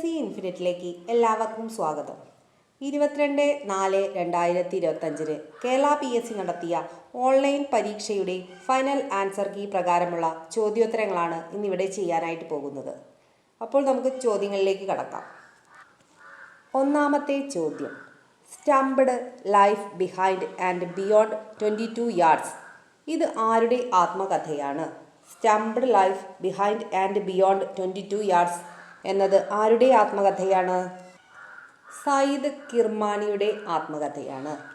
C ഇൻഫിനിറ്റിലേക്ക് എല്ലാവർക്കും സ്വാഗതം. ഇരുപത്തിരണ്ട് നാല് രണ്ടായിരത്തി ഇരുപത്തഞ്ചിന് കേരള പി എസ് സി നടത്തിയ ഓൺലൈൻ പരീക്ഷയുടെ ഫൈനൽ ആൻസർ കീ പ്രകാരമുള്ള ചോദ്യോത്തരങ്ങളാണ് ഇന്നിവിടെ ചെയ്യാനായിട്ട് പോകുന്നത്. അപ്പോൾ നമുക്ക് ചോദ്യങ്ങളിലേക്ക് കടക്കാം. ഒന്നാമത്തെ ചോദ്യം. Stumped life behind and beyond twenty two yards ഇത് ആരുടെ ആത്മകഥയാണ്? Stumped life behind and beyond twenty two yards എന്നത് ആരുടെ ആത്മകഥയാണ്? സയ്യിദ് കിർമാണിയുടെ ആത്മകഥയാണ്.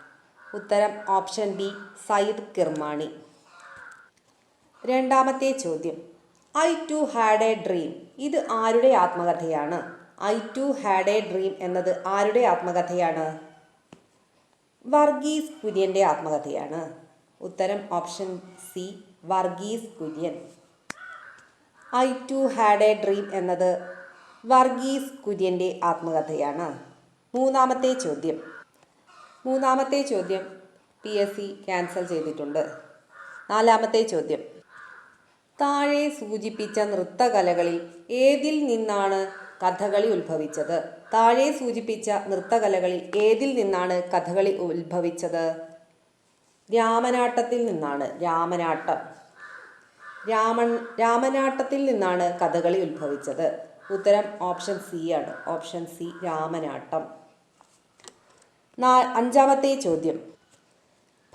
ഉത്തരം ഓപ്ഷൻ ബി സയ്യിദ് കിർമാണി രണ്ടാമത്തെ ചോദ്യം. I too had a dream. ഇത് ആരുടെ ആത്മകഥയാണ്? I too had a dream എന്നത് ആരുടെ ആത്മകഥയാണ്? വർഗീസ് കുര്യന്റെ ആത്മകഥയാണ്. ഉത്തരം option C Varghese Kurien. I too had a dream എന്നത് വർഗീസ് കുര്യന്റെ ആത്മകഥയാണ് മൂന്നാമത്തെ ചോദ്യം. മൂന്നാമത്തെ ചോദ്യം പി എസ് സി ക്യാൻസൽ ചെയ്തിട്ടുണ്ട്. നാലാമത്തെ ചോദ്യം. താഴെ സൂചിപ്പിച്ച നൃത്തകലകളിൽ ഏതിൽ നിന്നാണ് കഥകളി ഉത്ഭവിച്ചത്? താഴെ സൂചിപ്പിച്ച നൃത്തകലകളിൽ ഏതിൽ നിന്നാണ് കഥകളി ഉത്ഭവിച്ചത്? രാമനാട്ടത്തിൽ നിന്നാണ്. രാമനാട്ടം. രാമൻ രാമനാട്ടത്തിൽ നിന്നാണ് കഥകളി ഉത്ഭവിച്ചത്. ഉത്തരം ഓപ്ഷൻ സി ആണ്. Option C Ramanattam. നാ അഞ്ചാമത്തെ ചോദ്യം.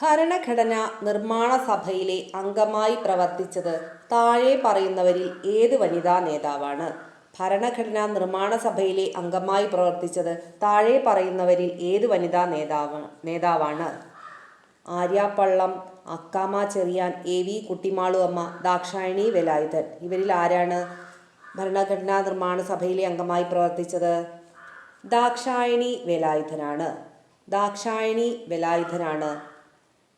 ഭരണഘടന നിർമ്മാണ സഭയിലെ അംഗമായി പ്രവർത്തിച്ചത് താഴെ പറയുന്നവരിൽ ഏത് വനിതാ നേതാവാണ്? ഭരണഘടനാ നിർമ്മാണ സഭയിലെ അംഗമായി പ്രവർത്തിച്ചത് താഴെ പറയുന്നവരിൽ ഏത് വനിതാ നേതാവ് നേതാവാണ്? Aryapallam Akkamma Cherian A V Kuttimalu Amma Dakshayani Velayudhan. ഇവരിൽ ആരാണ്? ഭരണഘടനാ നിർമ്മാണ സഭയിലെ അംഗമായി പ്രവർത്തിച്ചത് ദാക്ഷായണി വേലായുധനാണ്. ദാക്ഷായണി വേലായുധനാണ്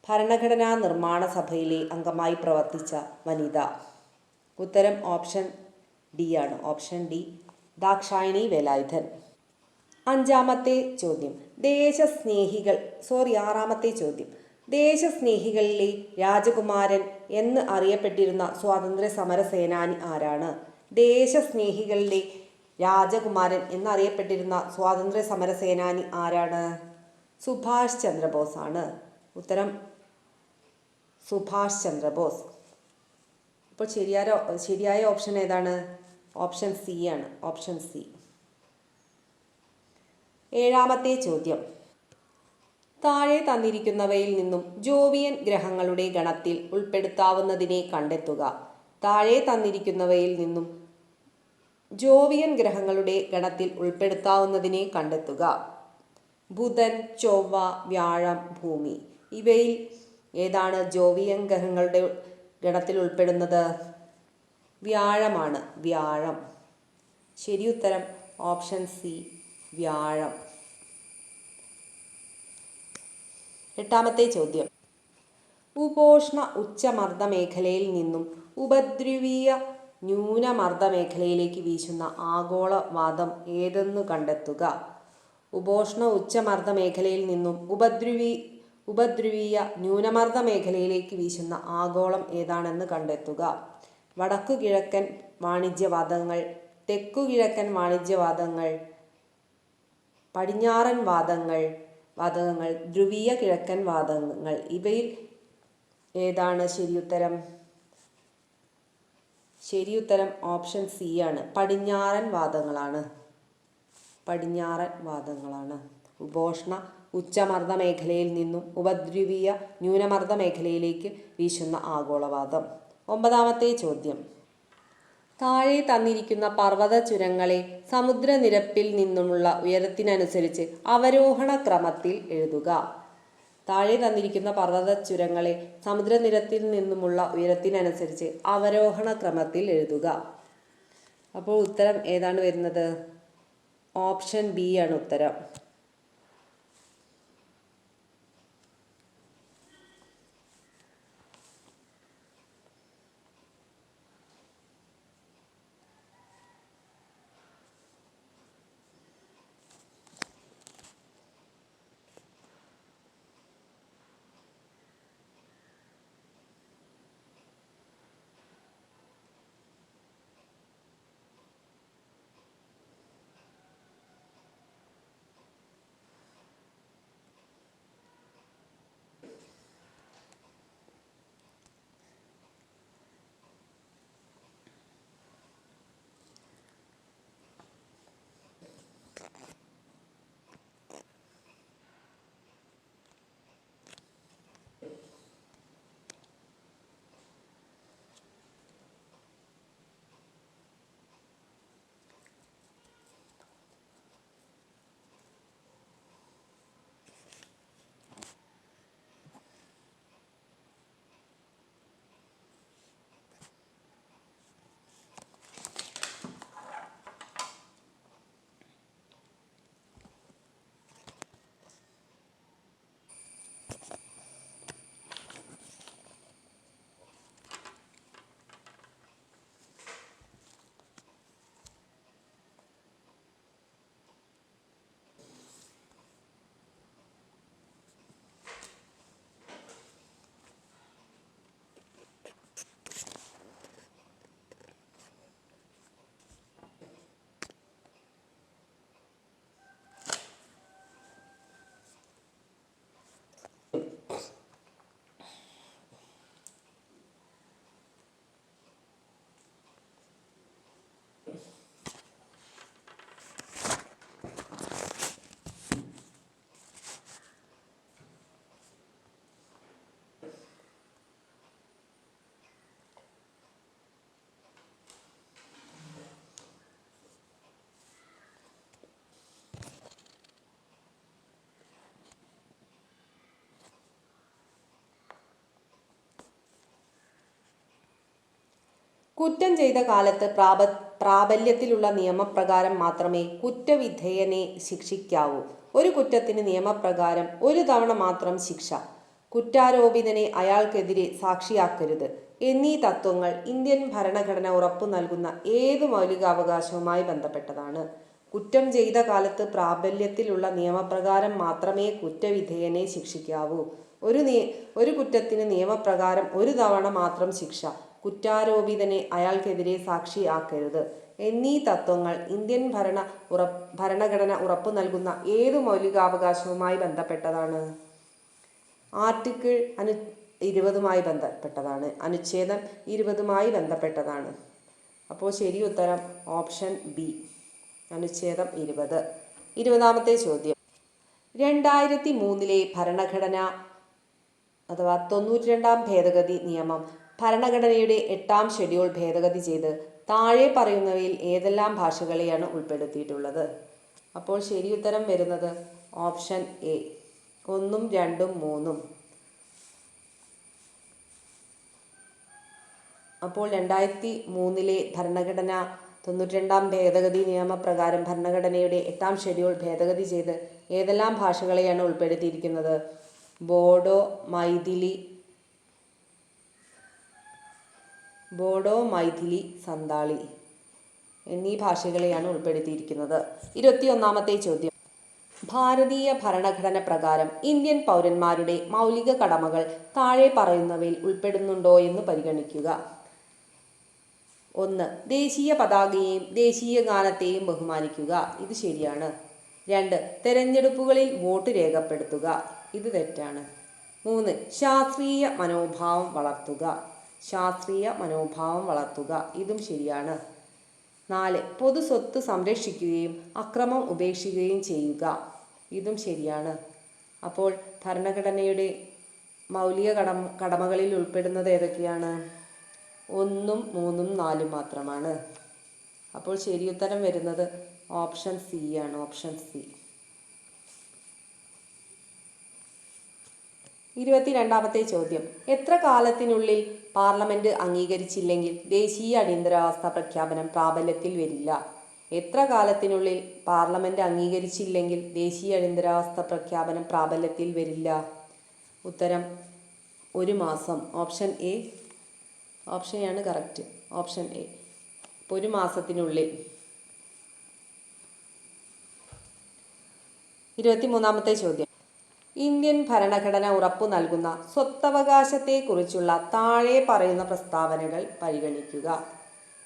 ഭരണഘടനാ നിർമ്മാണ സഭയിലെ അംഗമായി പ്രവർത്തിച്ച വനിത. ഉത്തരം ഓപ്ഷൻ ഡി ആണ്. Option D Dakshayani Velayudhan. അഞ്ചാമത്തെ ചോദ്യം. ദേശസ്നേഹികൾ സോറി ആറാമത്തെ ചോദ്യം. ദേശസ്നേഹികളിലെ രാജകുമാരൻ എന്ന് അറിയപ്പെട്ടിരുന്ന സ്വാതന്ത്ര്യ സമര സേനാനി ആരാണ്? ദേശസ്നേഹികളിലെ രാജകുമാരൻ എന്നറിയപ്പെട്ടിരുന്ന സ്വാതന്ത്ര്യ സമര സേനാനി ആരാണ്? സുഭാഷ് ചന്ദ്രബോസ് ആണ് ഉത്തരം സുഭാഷ് ചന്ദ്രബോസ്. അപ്പോൾ ശരിയായ ശരിയായ ഓപ്ഷൻ ഏതാണ്? ഓപ്ഷൻ സി ആണ് ഓപ്ഷൻ സി. ഏഴാമത്തെ ചോദ്യം. താഴെ തന്നിരിക്കുന്നവയിൽ നിന്നും ജോവിയൻ ഗ്രഹങ്ങളുടെ ഗണത്തിൽ ഉൾപ്പെടുത്താവുന്നതിനെ കണ്ടെത്തുക. താഴെ തന്നിരിക്കുന്നവയിൽ നിന്നും ജോവിയൻ ഗ്രഹങ്ങളുടെ ഗണത്തിൽ ഉൾപ്പെടുത്താവുന്നതിനെ കണ്ടെത്തുക. ബുധൻ ചൊവ്വ വ്യാഴം ഭൂമി. ഇവയിൽ ഏതാണ് ജോവിയൻ ഗ്രഹങ്ങളുടെ ഗണത്തിൽ ഉൾപ്പെടുന്നത്? വ്യാഴമാണ്. വ്യാഴം. ശരി ഉത്തരം ഓപ്ഷൻ സി വ്യാഴം. എട്ടാമത്തെ ചോദ്യം. ഉപോഷ്ണ ഉച്ചമർദ്ദ മേഖലയിൽ നിന്നും ഉപദ്രവീയ ന്യൂനമർദ്ദ മേഖലയിലേക്ക് വീശുന്ന ആഗോളവാദം ഏതെന്ന് കണ്ടെത്തുക? ഉപോഷ്ണ ഉച്ചമർദ്ദ മേഖലയിൽ നിന്നും ഉപദ്രവീ ഉപദ്രവീയ ന്യൂനമർദ്ദ മേഖലയിലേക്ക് വീശുന്ന ആഗോളം ഏതാണെന്ന് കണ്ടെത്തുക. വടക്കു കിഴക്കൻ വാണിജ്യവാദങ്ങൾ തെക്കു കിഴക്കൻ വാണിജ്യവാദങ്ങൾ പടിഞ്ഞാറൻ വാദങ്ങൾ വാതകങ്ങൾ ധ്രുവീയ കിഴക്കൻ വാദങ്ങൾ ഇവയിൽ ഏതാണ് ശരിയുത്തരം? ശരിയുത്തരം ഓപ്ഷൻ സി ആണ്. പടിഞ്ഞാറൻ വാദങ്ങളാണ്. പടിഞ്ഞാറൻ വാദങ്ങളാണ്. ഉപോഷ്ണ ഉച്ചമർദ്ദ മേഖലയിൽ നിന്നും ഉപദ്രവീയ ന്യൂനമർദ്ദ മേഖലയിലേക്ക് വീശുന്ന ആഗോളവാദം. ഒമ്പതാമത്തെ ചോദ്യം. താഴെ തന്നിരിക്കുന്ന പർവത ചുരങ്ങളെ സമുദ്രനിരപ്പിൽ നിന്നുമുള്ള ഉയരത്തിനനുസരിച്ച് അവരോഹണ ക്രമത്തിൽ എഴുതുക. താഴെ തന്നിരിക്കുന്ന പർവത ചുരങ്ങളെ സമുദ്രനിരത്തിൽ നിന്നുമുള്ള ഉയരത്തിനനുസരിച്ച് അവരോഹണ ക്രമത്തിൽ എഴുതുക. അപ്പോൾ ഉത്തരം ഏതാണ് വരുന്നത്? ഓപ്ഷൻ ബി ആണ് ഉത്തരം. കുറ്റം ചെയ്ത കാലത്ത് പ്രാബ പ്രാബല്യത്തിലുള്ള നിയമപ്രകാരം മാത്രമേ കുറ്റവിധേയനെ ശിക്ഷിക്കാവൂ. ഒരു കുറ്റത്തിന് നിയമപ്രകാരം ഒരു തവണ മാത്രം ശിക്ഷ. കുറ്റാരോപിതനെ അയാൾക്കെതിരെ സാക്ഷിയാക്കരുത്. എന്നീ തത്വങ്ങൾ ഇന്ത്യൻ ഭരണഘടന ഉറപ്പു നൽകുന്ന ഏത് മൗലികാവകാശവുമായി ബന്ധപ്പെട്ടതാണ്. കുറ്റം ചെയ്ത കാലത്ത് പ്രാബല്യത്തിലുള്ള നിയമപ്രകാരം മാത്രമേ കുറ്റവിധേയനെ ശിക്ഷിക്കാവൂ. ഒരു ഒരു കുറ്റത്തിന് നിയമപ്രകാരം ഒരു തവണ മാത്രം ശിക്ഷ. കുറ്റാരോപിതനെ അയാൾക്കെതിരെ സാക്ഷിയാക്കരുത്. എന്നീ തത്വങ്ങൾ ഇന്ത്യൻ ഭരണ ഉറപ്പ് ഭരണഘടന ഉറപ്പു നൽകുന്ന ഏത് മൗലികാവകാശവുമായി ബന്ധപ്പെട്ടതാണ്? ആർട്ടിക്കിൾ അനു ഇരുപതുമായി ബന്ധപ്പെട്ടതാണ്. അനുച്ഛേദം ഇരുപതുമായി ബന്ധപ്പെട്ടതാണ്. അപ്പോൾ ശരി ഉത്തരം ഓപ്ഷൻ ബി. അനുച്ഛേദം ഇരുപത്. ഇരുപതാമത്തെ ചോദ്യം. രണ്ടായിരത്തി മൂന്നിലെ ഭരണഘടന അഥവാ തൊണ്ണൂറ്റി രണ്ടാം ഭേദഗതി നിയമം ഭരണഘടനയുടെ എട്ടാം ഷെഡ്യൂൾ ഭേദഗതി ചെയ്ത് താഴെ പറയുന്നവയിൽ ഏതെല്ലാം ഭാഷകളെയാണ് ഉൾപ്പെടുത്തിയിട്ടുള്ളത്? അപ്പോൾ ശരി ഉത്തരം വരുന്നത് ഓപ്ഷൻ എ. ഒന്നും രണ്ടും മൂന്നും. അപ്പോൾ രണ്ടായിരത്തി മൂന്നിലെ ഭരണഘടന തൊണ്ണൂറ്റി രണ്ടാം ഭേദഗതി നിയമപ്രകാരം ഭരണഘടനയുടെ എട്ടാം ഷെഡ്യൂൾ ഭേദഗതി ചെയ്ത് ഏതെല്ലാം ഭാഷകളെയാണ് ഉൾപ്പെടുത്തിയിരിക്കുന്നത്? ബോഡോ മൈഥിലി ബോഡോ മൈഥിലി സന്താളി എന്നീ ഭാഷകളെയാണ് ഉൾപ്പെടുത്തിയിരിക്കുന്നത്. ഇരുപത്തിയൊന്നാമത്തെ ചോദ്യം. ഭാരതീയ ഭരണഘടന പ്രകാരം ഇന്ത്യൻ പൗരന്മാരുടെ മൗലിക കടമകൾ താഴെ പറയുന്നവയിൽ ഉൾപ്പെടുന്നുണ്ടോ എന്ന് പരിഗണിക്കുക. ഒന്ന് ദേശീയ പതാകയെയും ദേശീയ ഗാനത്തെയും ബഹുമാനിക്കുക. ഇത് ശരിയാണ്. രണ്ട് തെരഞ്ഞെടുപ്പുകളിൽ വോട്ട് രേഖപ്പെടുത്തുക. ഇത് തെറ്റാണ്. മൂന്ന് ശാസ്ത്രീയ മനോഭാവം വളർത്തുക. ശാസ്ത്രീയ മനോഭാവം വളർത്തുക. ഇതും ശരിയാണ്. നാല് പൊതു സ്വത്ത് സംരക്ഷിക്കുകയും അക്രമം ഉപേക്ഷിക്കുകയും ചെയ്യുക. ഇതും ശരിയാണ്. അപ്പോൾ ഭരണഘടനയുടെ മൗലിക കടമ കടമകളിൽ ഉൾപ്പെടുന്നത് ഏതൊക്കെയാണ്? ഒന്നും മൂന്നും നാലും മാത്രമാണ്. അപ്പോൾ ശരിയുത്തരം വരുന്നത് ഓപ്ഷൻ സി ആണ്. Option C. ഇരുപത്തിരണ്ടാമത്തെ ചോദ്യം. എത്ര കാലത്തിനുള്ളിൽ പാർലമെന്റ് അംഗീകരിച്ചില്ലെങ്കിൽ ദേശീയ അടിയന്തരാവസ്ഥ പ്രഖ്യാപനം പ്രാബല്യത്തിൽ വരില്ല? എത്ര കാലത്തിനുള്ളിൽ പാർലമെന്റ് അംഗീകരിച്ചില്ലെങ്കിൽ ദേശീയ അടിയന്തരാവസ്ഥ പ്രഖ്യാപനം പ്രാബല്യത്തിൽ വരില്ല? ഉത്തരം ഒരു മാസം. Option A. ഓപ്ഷൻ ആണ് കറക്റ്റ്. Option A. ഒരു മാസത്തിനുള്ളിൽ. ഇരുപത്തിമൂന്നാമത്തെ ചോദ്യം. ഇന്ത്യൻ ഭരണഘടന ഉറപ്പു നൽകുന്ന സ്വത്തവകാശത്തെക്കുറിച്ചുള്ള താഴെ പറയുന്ന പ്രസ്താവനകൾ പരിഗണിക്കുക.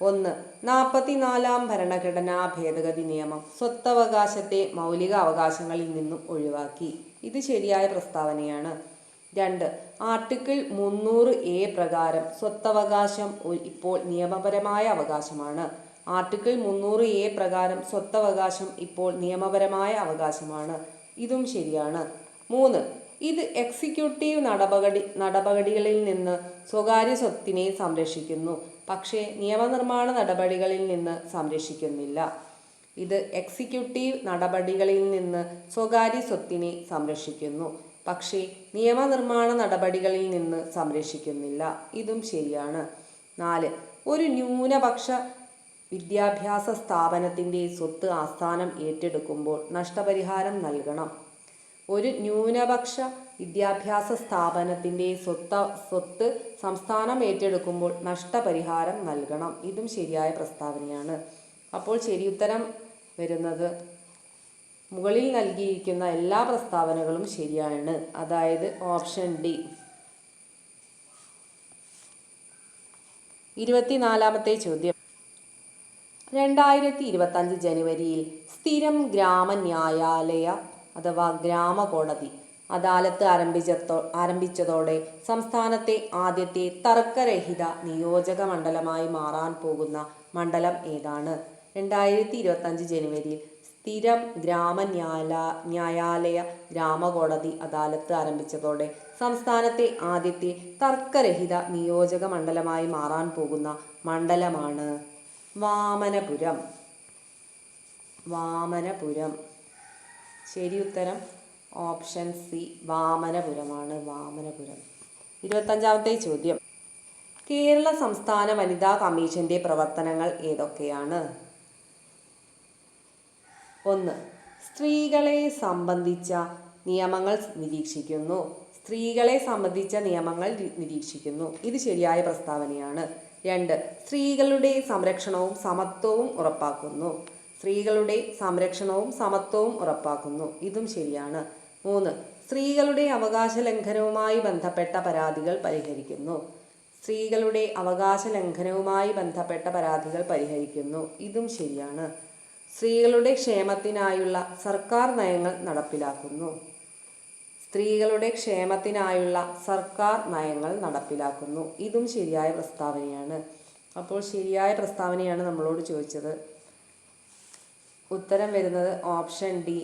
ഒന്ന് നാൽപ്പത്തിനാലാം ഭരണഘടനാ ഭേദഗതി നിയമം സ്വത്തവകാശത്തെ മൗലിക അവകാശങ്ങളിൽ നിന്നും ഒഴിവാക്കി. ഇത് ശരിയായ പ്രസ്താവനയാണ്. രണ്ട് ആർട്ടിക്കിൾ മുന്നൂറ് എ പ്രകാരം സ്വത്തവകാശം ഇപ്പോൾ നിയമപരമായ അവകാശമാണ്. ആർട്ടിക്കിൾ മുന്നൂറ് എ പ്രകാരം സ്വത്തവകാശം ഇപ്പോൾ നിയമപരമായ അവകാശമാണ്. ഇതും ശരിയാണ്. മൂന്ന്. ഇത് എക്സിക്യൂട്ടീവ് നടപടി നടപടികളിൽ നിന്ന് സ്വകാര്യ സ്വത്തിനെ സംരക്ഷിക്കുന്നു. പക്ഷേ നിയമനിർമ്മാണ നടപടികളിൽ നിന്ന് സംരക്ഷിക്കുന്നില്ല. ഇത് എക്സിക്യൂട്ടീവ് നടപടികളിൽ നിന്ന് സ്വകാര്യ സ്വത്തിനെ സംരക്ഷിക്കുന്നു. പക്ഷേ നിയമനിർമ്മാണ നടപടികളിൽ നിന്ന് സംരക്ഷിക്കുന്നില്ല. ഇതും ശരിയാണ്. നാല്. ഒരു ന്യൂനപക്ഷ വിദ്യാഭ്യാസ സ്ഥാപനത്തിന്റെ സ്വത്ത് ആസ്ഥാനം ഏറ്റെടുക്കുമ്പോൾ നഷ്ടപരിഹാരം നൽകണം. ഒരു ന്യൂനപക്ഷ വിദ്യാഭ്യാസ സ്ഥാപനത്തിന്റെ സ്വത്ത സ്വത്ത് സംസ്ഥാനം ഏറ്റെടുക്കുമ്പോൾ നഷ്ടപരിഹാരം നൽകണം. ഇതും ശരിയായ പ്രസ്താവനയാണ്. അപ്പോൾ ശരി ഉത്തരം വരുന്നത്. മുകളിൽ നൽകിയിരിക്കുന്ന എല്ലാ പ്രസ്താവനകളും ശരിയാണ്. അതായത് ഓപ്ഷൻ ഡി. ഇരുപത്തിനാലാമത്തെ ചോദ്യം. രണ്ടായിരത്തി ഇരുപത്തഞ്ച് ജനുവരിയിൽ സ്ഥിരം ഗ്രാമ ന്യായാലയ അഥവാ ഗ്രാമകോടതി. അദാലത്ത് ആരംഭിച്ചതോ ആരംഭിച്ചതോടെ സംസ്ഥാനത്തെ ആദ്യത്തെ തർക്കരഹിത നിയോജക മണ്ഡലമായി മാറാൻ പോകുന്ന മണ്ഡലം ഏതാണ്? രണ്ടായിരത്തി ഇരുപത്തഞ്ച് ജനുവരിയിൽ സ്ഥിരം ഗ്രാമന്യായാല ന്യായാലയ ഗ്രാമകോടതി അദാലത്ത് ആരംഭിച്ചതോടെ സംസ്ഥാനത്തെ ആദ്യത്തെ തർക്കരഹിത നിയോജക മണ്ഡലമായി മാറാൻ പോകുന്ന മണ്ഡലമാണ് വാമനപുരം. വാമനപുരം. ശരി ഉത്തരം ഓപ്ഷൻ സി വാമനപുരമാണ് വാമനപുരം. ഇരുപത്തഞ്ചാമത്തെ ചോദ്യം. കേരള സംസ്ഥാന വനിതാ കമ്മീഷന്റെ പ്രവർത്തനങ്ങൾ ഏതൊക്കെയാണ്? ഒന്ന് സ്ത്രീകളെ സംബന്ധിച്ച നിയമങ്ങൾ നിരീക്ഷിക്കുന്നു. സ്ത്രീകളെ സംബന്ധിച്ച നിയമങ്ങൾ നിരീക്ഷിക്കുന്നു. ഇത് ശരിയായ പ്രസ്താവനയാണ്. രണ്ട് സ്ത്രീകളുടെ സംരക്ഷണവും സമത്വവും ഉറപ്പാക്കുന്നു. സ്ത്രീകളുടെ സംരക്ഷണവും സമത്വവും ഉറപ്പാക്കുന്നു. ഇതും ശരിയാണ്. മൂന്ന് സ്ത്രീകളുടെ അവകാശ ലംഘനവുമായി ബന്ധപ്പെട്ട പരാതികൾ പരിഹരിക്കുന്നു. സ്ത്രീകളുടെ അവകാശ ലംഘനവുമായി ബന്ധപ്പെട്ട പരാതികൾ പരിഹരിക്കുന്നു. ഇതും ശരിയാണ്. സ്ത്രീകളുടെ ക്ഷേമത്തിനായുള്ള സർക്കാർ നയങ്ങൾ നടപ്പിലാക്കുന്നു. സ്ത്രീകളുടെ ക്ഷേമത്തിനായുള്ള സർക്കാർ നയങ്ങൾ നടപ്പിലാക്കുന്നു. ഇതും ശരിയായ പ്രസ്താവനയാണ്. അപ്പോൾ ശരിയായ പ്രസ്താവനയാണ് നമ്മളോട് ചോദിച്ചത്. ഉത്തരം വരുന്നത് ഓപ്ഷൻ ഡി.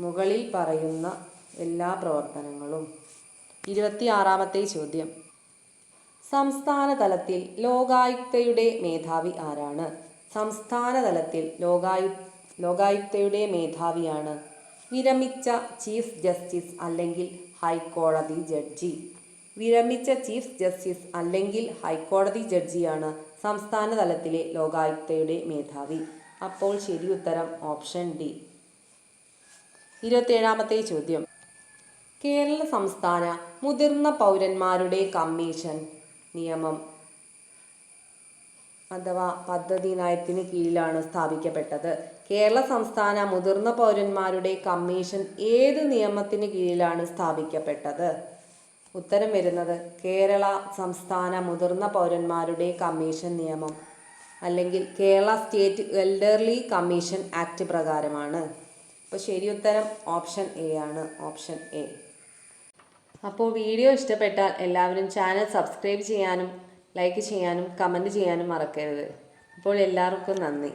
മുകളിൽ പറയുന്ന എല്ലാ പ്രവർത്തനങ്ങളും. ഇരുപത്തിയാറാമത്തെ ചോദ്യം. സംസ്ഥാന തലത്തിൽ ലോകായുക്തയുടെ മേധാവി ആരാണ്? സംസ്ഥാന തലത്തിൽ ലോകായു ലോകായുക്തയുടെ മേധാവിയാണ് വിരമിച്ച ചീഫ് ജസ്റ്റിസ് അല്ലെങ്കിൽ ഹൈക്കോടതി ജഡ്ജി. വിരമിച്ച ചീഫ് ജസ്റ്റിസ് അല്ലെങ്കിൽ ഹൈക്കോടതി ജഡ്ജിയാണ് സംസ്ഥാന തലത്തിലെ ലോകായുക്തയുടെ മേധാവി. അപ്പോൾ ശരി ഉത്തരം ഓപ്ഷൻ ഡി. ഇരുപത്തേഴാമത്തെ ചോദ്യം. കേരള സംസ്ഥാന മുതിർന്ന പൗരന്മാരുടെ കമ്മീഷൻ നിയമം അഥവാ പദ്ധതി നയത്തിന് കീഴിലാണ് സ്ഥാപിക്കപ്പെട്ടത്. കേരള സംസ്ഥാന മുതിർന്ന പൗരന്മാരുടെ കമ്മീഷൻ ഏത് നിയമത്തിന് കീഴിലാണ് സ്ഥാപിക്കപ്പെട്ടത്? ഉത്തരം വരുന്നത് കേരള സംസ്ഥാന മുതിർന്ന പൗരന്മാരുടെ കമ്മീഷൻ നിയമം. അല്ലെങ്കിൽ Kerala state elderly commission act പ്രകാരമാണ്. അപ്പോൾ ശരി ഉത്തരം ഓപ്ഷൻ എ ആണ് ഓപ്ഷൻ എ. അപ്പോൾ വീഡിയോ ഇഷ്ടപ്പെട്ടാൽ എല്ലാവരും ചാനൽ സബ്സ്ക്രൈബ് ചെയ്യാനും ലൈക്ക് ചെയ്യാനും കമന്റ് ചെയ്യാനും മറക്കരുത്. അപ്പോൾ എല്ലാവർക്കും നന്ദി.